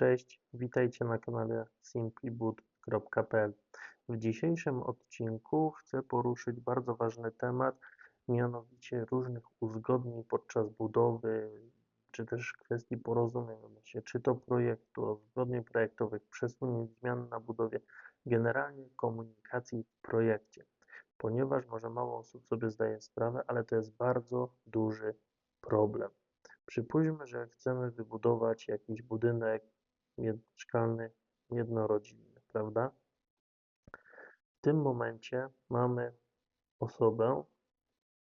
Cześć, witajcie na kanale simplyboot.pl. W dzisiejszym odcinku chcę poruszyć bardzo ważny temat, mianowicie różnych uzgodnień podczas budowy, czy też kwestii porozumienia się, czy to projektu, uzgodnień projektowych, przesunięć zmian na budowie, generalnie komunikacji w projekcie, ponieważ może mało osób sobie zdaje sprawę, ale to jest bardzo duży problem. Przypuśćmy, że chcemy wybudować jakiś budynek mieszkalny, jednorodzinny, prawda? W tym momencie mamy osobę,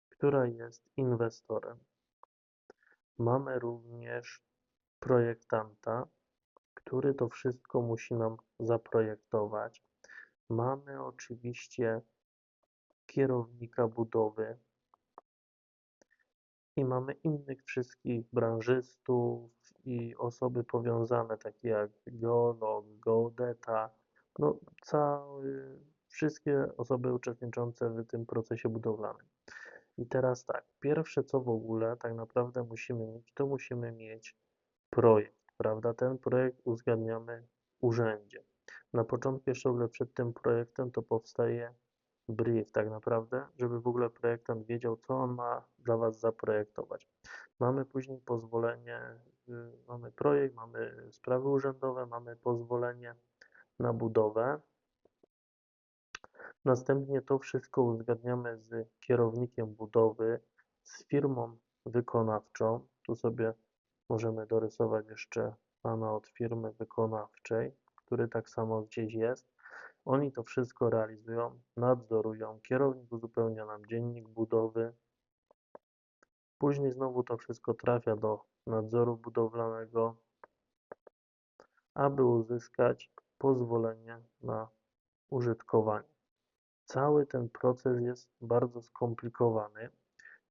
która jest inwestorem. Mamy również projektanta, który to wszystko musi nam zaprojektować. Mamy oczywiście kierownika budowy, i mamy innych wszystkich branżystów i osoby powiązane, takie jak geolog, geodeta, no cały, wszystkie osoby uczestniczące w tym procesie budowlanym. I teraz tak, pierwsze co w ogóle tak naprawdę musimy mieć, to musimy mieć projekt, prawda? Ten projekt uzgadniamy w urzędzie. Na początku jeszcze w ogóle przed tym projektem to powstaje brief tak naprawdę, żeby w ogóle projektant wiedział, co on ma dla Was zaprojektować. Mamy później pozwolenie, y, mamy projekt, mamy sprawy urzędowe, mamy pozwolenie na budowę. Następnie to wszystko uzgadniamy z kierownikiem budowy, z firmą wykonawczą. Tu sobie możemy dorysować jeszcze pana od firmy wykonawczej, który tak samo gdzieś jest. Oni to wszystko realizują, nadzorują, kierownik uzupełnia nam dziennik budowy. Później znowu to wszystko trafia do nadzoru budowlanego, aby uzyskać pozwolenie na użytkowanie. Cały ten proces jest bardzo skomplikowany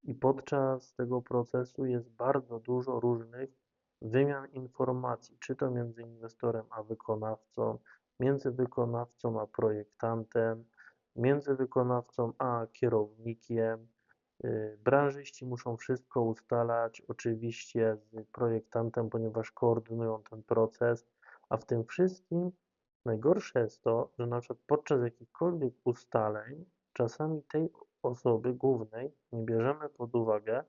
i podczas tego procesu jest bardzo dużo różnych wymian informacji, czy to między inwestorem a wykonawcą, między wykonawcą a projektantem, między wykonawcą a kierownikiem. Y, branżyści muszą wszystko ustalać, oczywiście z projektantem, ponieważ koordynują ten proces, a w tym wszystkim najgorsze jest to, że na przykład podczas jakichkolwiek ustaleń czasami tej osoby głównej nie bierzemy pod uwagę,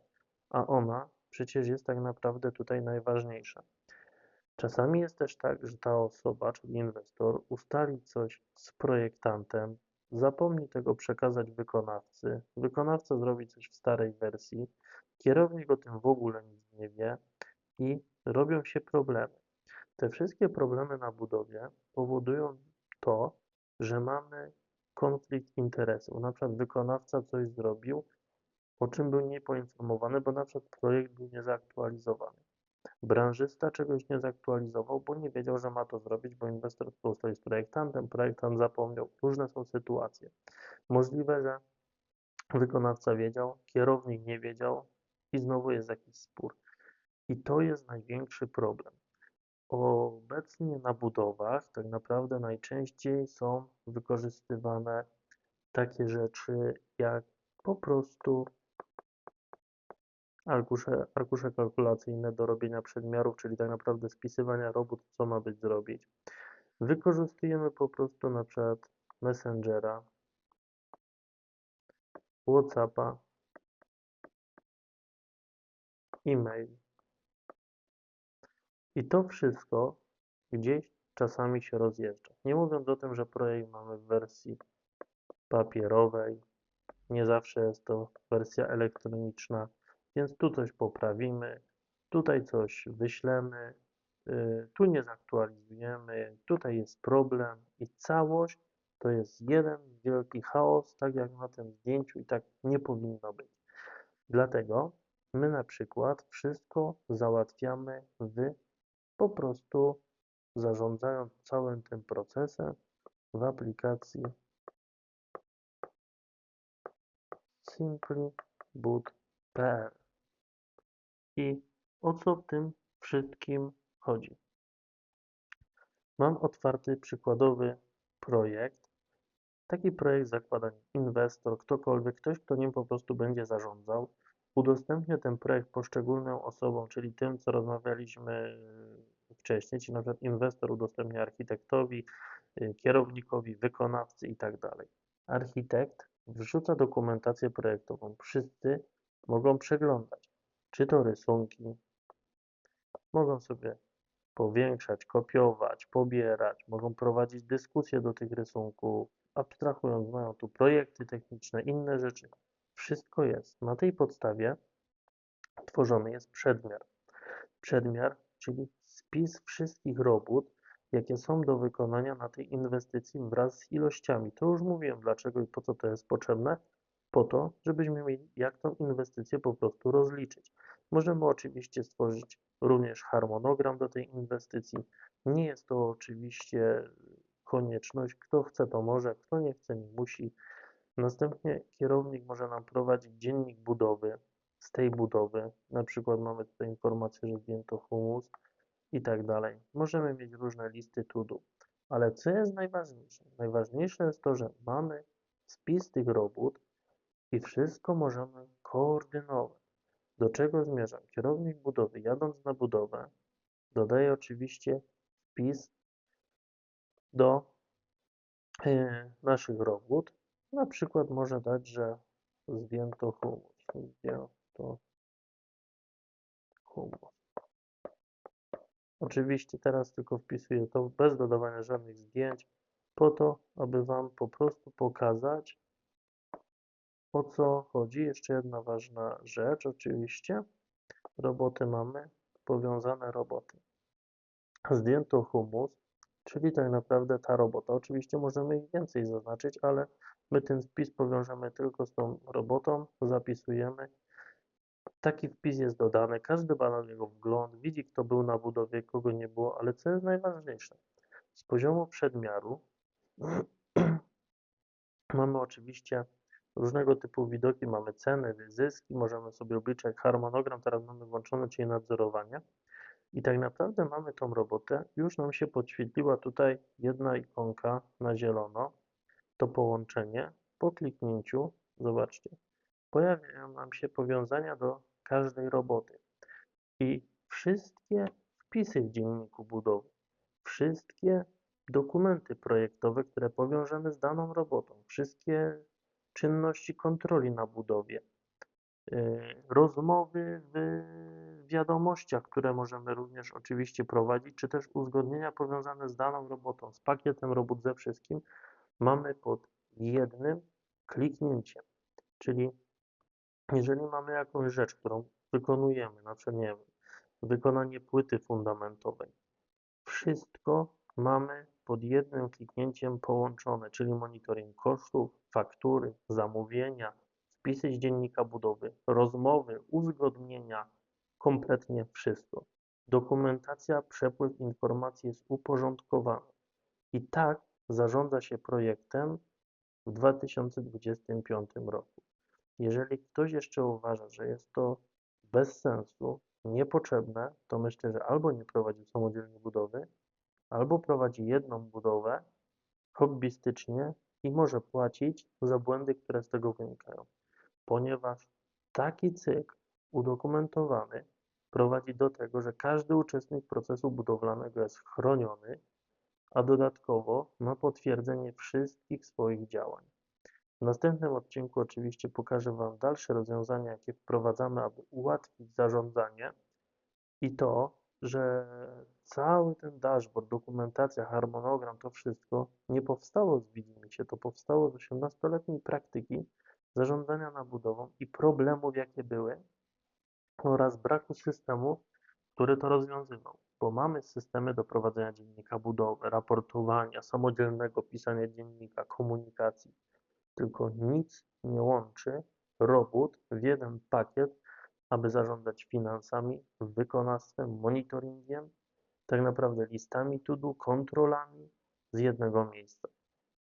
a ona przecież jest tak naprawdę tutaj najważniejsza. Czasami jest też tak, że ta osoba, czyli inwestor, ustali coś z projektantem, zapomni tego przekazać wykonawcy, wykonawca zrobi coś w starej wersji, kierownik o tym w ogóle nic nie wie i robią się problemy. Te wszystkie problemy na budowie powodują to, że mamy konflikt interesów. Na przykład wykonawca coś zrobił, o czym był niepoinformowany, bo na przykład projekt był niezaktualizowany. Branżysta czegoś nie zaktualizował, bo nie wiedział, że ma to zrobić, bo inwestor stoi z projektantem, projektant zapomniał. Różne są sytuacje. Możliwe, że wykonawca wiedział, kierownik nie wiedział i znowu jest jakiś spór. I to jest największy problem. Obecnie na budowach tak naprawdę najczęściej są wykorzystywane takie rzeczy jak po prostu arkusze, arkusze kalkulacyjne do robienia przedmiarów, czyli tak naprawdę spisywania robót, co ma być zrobić. Wykorzystujemy po prostu na przykład Messengera, Whatsappa, e-mail. I to wszystko gdzieś czasami się rozjeżdża. Nie mówiąc o tym, że projekt mamy w wersji papierowej, nie zawsze jest to wersja elektroniczna. Więc tu coś poprawimy, tutaj coś wyślemy, y, tu nie zaktualizujemy, tutaj jest problem i całość to jest jeden wielki chaos, tak jak na tym zdjęciu i tak nie powinno być. Dlatego my na przykład wszystko załatwiamy w po prostu zarządzając całym tym procesem w aplikacji simplyboot.pl. I o co w tym wszystkim chodzi? Mam otwarty przykładowy projekt. Taki projekt zakłada inwestor, ktokolwiek, ktoś, kto nim po prostu będzie zarządzał. Udostępnię ten projekt poszczególnym osobom, czyli tym, co rozmawialiśmy wcześniej, czyli na przykład inwestor udostępnia architektowi, y, kierownikowi, wykonawcy i tak. Architekt wrzuca dokumentację projektową. Wszyscy mogą przeglądać, czy to rysunki, mogą sobie powiększać, kopiować, pobierać, mogą prowadzić dyskusje do tych rysunków, abstrahując, mają tu projekty techniczne, inne rzeczy. Wszystko jest. Na tej podstawie tworzony jest przedmiar. Przedmiar, czyli spis wszystkich robót, jakie są do wykonania na tej inwestycji wraz z ilościami. To już mówiłem, dlaczego i po co to jest potrzebne. Po to, żebyśmy mieli jak tą inwestycję po prostu rozliczyć. Możemy oczywiście stworzyć również harmonogram do tej inwestycji. Nie jest to oczywiście konieczność. Kto chce, to może, kto nie chce, nie musi. Następnie kierownik może nam prowadzić dziennik budowy z tej budowy. Na przykład mamy tutaj informację, że zdjęto humus i tak dalej. Możemy mieć różne listy to do. Ale co jest najważniejsze? Najważniejsze jest to, że mamy spis tych robót i wszystko możemy koordynować. Do czego zmierzam? Kierownik budowy, jadąc na budowę, dodaje oczywiście wpis do e, naszych robót. Na przykład może dać, że zdjęto humus. Zdjęto humus. Oczywiście teraz tylko wpisuję to bez dodawania żadnych zdjęć, po to, aby Wam po prostu pokazać, o co chodzi. Jeszcze jedna ważna rzecz, oczywiście. Roboty mamy, powiązane roboty. Zdjęto humus, czyli tak naprawdę ta robota. Oczywiście możemy ich więcej zaznaczyć, ale my ten wpis powiążemy tylko z tą robotą, zapisujemy. Taki wpis jest dodany, każdy ma na niego wgląd, widzi kto był na budowie, kogo nie było, ale co jest najważniejsze? Z poziomu przedmiaru mamy oczywiście różnego typu widoki, mamy ceny, zyski, możemy sobie obliczać harmonogram, teraz mamy włączone, czyli nadzorowanie. I tak naprawdę mamy tą robotę, już nam się podświetliła tutaj jedna ikonka na zielono, to połączenie. Po kliknięciu, zobaczcie, pojawiają nam się powiązania do każdej roboty. I wszystkie wpisy w dzienniku budowy, wszystkie dokumenty projektowe, które powiążemy z daną robotą, wszystkie czynności kontroli na budowie, y, rozmowy w wiadomościach, które możemy również oczywiście prowadzić, czy też uzgodnienia powiązane z daną robotą, z pakietem robót ze wszystkim, mamy pod jednym kliknięciem. Czyli jeżeli mamy jakąś rzecz, którą wykonujemy, na przykład wykonanie płyty fundamentowej, wszystko mamy pod jednym kliknięciem połączone, czyli monitoring kosztów, faktury, zamówienia, wpisy z dziennika budowy, rozmowy, uzgodnienia, kompletnie wszystko. Dokumentacja, przepływ informacji jest uporządkowana. I tak zarządza się projektem w 2025 roku. Jeżeli ktoś jeszcze uważa, że jest to bez sensu, niepotrzebne, to myślę, że albo nie prowadzi samodzielnie budowy, albo prowadzi jedną budowę hobbystycznie i może płacić za błędy, które z tego wynikają. Ponieważ taki cykl udokumentowany prowadzi do tego, że każdy uczestnik procesu budowlanego jest chroniony, a dodatkowo ma potwierdzenie wszystkich swoich działań. W następnym odcinku oczywiście pokażę Wam dalsze rozwiązania, jakie wprowadzamy, aby ułatwić zarządzanie i to, że cały ten dashboard, dokumentacja, harmonogram, to wszystko nie powstało z widzimisię, to powstało z 18-letniej praktyki zarządzania nabudową i problemów, jakie były oraz braku systemu, który to rozwiązywał. Bo mamy systemy do prowadzenia dziennika budowy, raportowania, samodzielnego pisania dziennika, komunikacji, tylko nic nie łączy robót w jeden pakiet, aby zarządzać finansami, wykonawstwem, monitoringiem, tak naprawdę listami to do, kontrolami z jednego miejsca.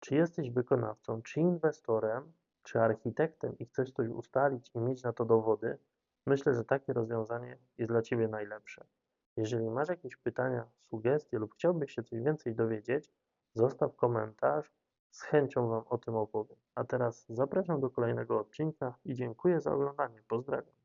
Czy jesteś wykonawcą, czy inwestorem, czy architektem i chcesz coś ustalić i mieć na to dowody, myślę, że takie rozwiązanie jest dla Ciebie najlepsze. Jeżeli masz jakieś pytania, sugestie lub chciałbyś się coś więcej dowiedzieć, zostaw komentarz, z chęcią Wam o tym opowiem. A teraz zapraszam do kolejnego odcinka i dziękuję za oglądanie. Pozdrawiam.